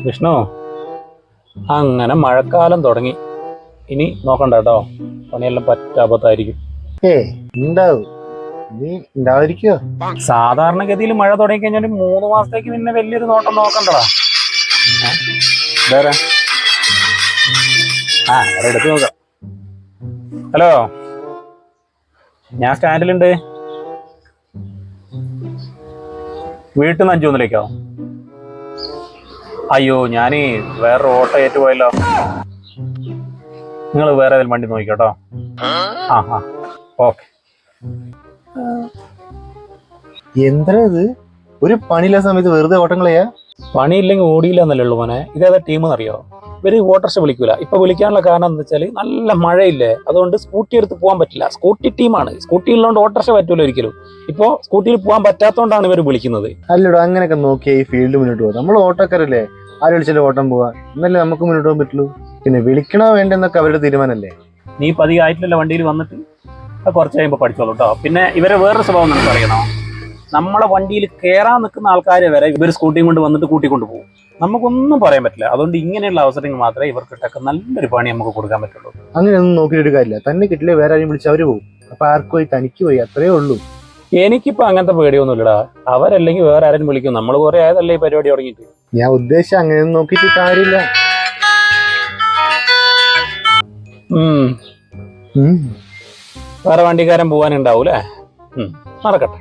വിഷ്ണു അങ്ങനെ മഴക്കാലം തുടങ്ങി. ഇനി നോക്കണ്ട കേട്ടോ. പണിയെല്ലാം പറ്റാപത്തായിരിക്കും ഏ ഉണ്ടാവും നീ ഉണ്ടാവാതിരിക്കോ സാധാരണഗതിയിൽ മഴ തുടങ്ങി കഴിഞ്ഞാൽ മൂന്ന് മാസത്തേക്ക് നിന്നെ വലിയൊരു നോട്ടം നോക്കണ്ടടാ? വേറെ? ആ വേറെ എടുത്ത് നോക്കാം. ഹലോ? ഞാൻ സ്റ്റാൻഡിലുണ്ട്. വീട്ടിൽ നിന്ന് അഞ്ചു മൂന്നിലേക്കോ അയ്യോ ഞാൻ വേറൊരു ഓട്ടോ ഏറ്റുപോയല്ലോ നിങ്ങൾ വേറെ ഏതെങ്കിലും വണ്ടി നോക്കിക്കോട്ടോ. ആ ആ ഓക്കെ. എന്താ ഇത്? ഒരു പണിയില്ല സമയത്ത് വെറുതെ ഓട്ടങ്ങളെയാ പണിയില്ലെങ്കിൽ ഓടിയില്ല എന്നല്ലേ ഉള്ളൂ മോനെ. ഇതേതാ ടീം എന്നറിയോ? ഇവർ വോട്ടർസ് വിളിക്കൂല. ഇപ്പൊ വിളിക്കാനുള്ള കാരണം എന്താ വെച്ചാൽ നല്ല മഴയില്ലേ? അതുകൊണ്ട് സ്കൂട്ടി എടുത്ത് പോകാൻ പറ്റില്ല. സ്കൂട്ടി ടീമാണ് സ്കൂട്ടി ഉള്ളതുകൊണ്ട് ഓട്ടർഷ പറ്റൂല ഒരിക്കലും. ഇപ്പോ സ്കൂട്ടിയിൽ പോകാൻ പറ്റാത്തതുകൊണ്ടാണ് ഇവർ വിളിക്കുന്നത്. അല്ലടോ അങ്ങനെയൊക്കെ നോക്കിയാൽ ഈ ഫീൽഡ് മുന്നോട്ട് പോകും നമ്മൾ ഓട്ടക്കാരല്ലേ? ആര് വിളിച്ചാലും ഓട്ടം പോവാ. എന്നല്ലേ നമുക്ക് മുന്നോട്ട് പോകാൻ പറ്റുള്ളൂ. പിന്നെ വിളിക്കണോ വേണ്ടെന്നൊക്കെ അവരുടെ തീരുമാനമല്ലേ? നീ പതിയെ ആയിട്ടില്ല വണ്ടിയിൽ വന്നിട്ട്. അത് കുറച്ച് കഴിയുമ്പോൾ പഠിച്ചോളൂ കേട്ടോ പിന്നെ ഇവരെ വേറൊരു സ്വഭാവം നിനക്ക് അറിയണോ? നമ്മളെ വണ്ടിയിൽ കയറാൻ നിൽക്കുന്ന ആൾക്കാരെ വരെ ഇവർ സ്കൂട്ടിയും കൊണ്ട് വന്നിട്ട് കൂട്ടിക്കൊണ്ട് പോകും. നമുക്കൊന്നും പറയാൻ പറ്റില്ല. അതുകൊണ്ട് ഇങ്ങനെയുള്ള അവസരങ്ങൾ മാത്രമേ ഇവർക്കിട്ടൊക്കെ നല്ലൊരു പണി നമുക്ക് കൊടുക്കാൻ പറ്റുള്ളൂ. അങ്ങനെയൊന്നും നോക്കിയിട്ട് കാര്യമില്ല. തന്നെ കിട്ടില്ല വേറെ ആരെയും വിളിച്ച് അവർ പോകും. അപ്പൊ ആർക്ക് പോയി തനിക്ക് പോയി അത്രേ ഉള്ളൂ. എനിക്കിപ്പോ അങ്ങനത്തെ പേടിയൊന്നുമില്ലടാ. അവരല്ലെങ്കിൽ വേറെ ആരും വിളിക്കും. നമ്മൾ കുറെ ആയതല്ലേ ഈ പരിപാടി തുടങ്ങിയിട്ട്. ഞാൻ ഉദ്ദേശിച്ച അങ്ങനെയൊന്നും നോക്കിയിട്ട് കാര്യമില്ല. വേറെ വണ്ടിക്കാരൻ പോവാനുണ്ടാവൂലേ മറക്കട്ടെ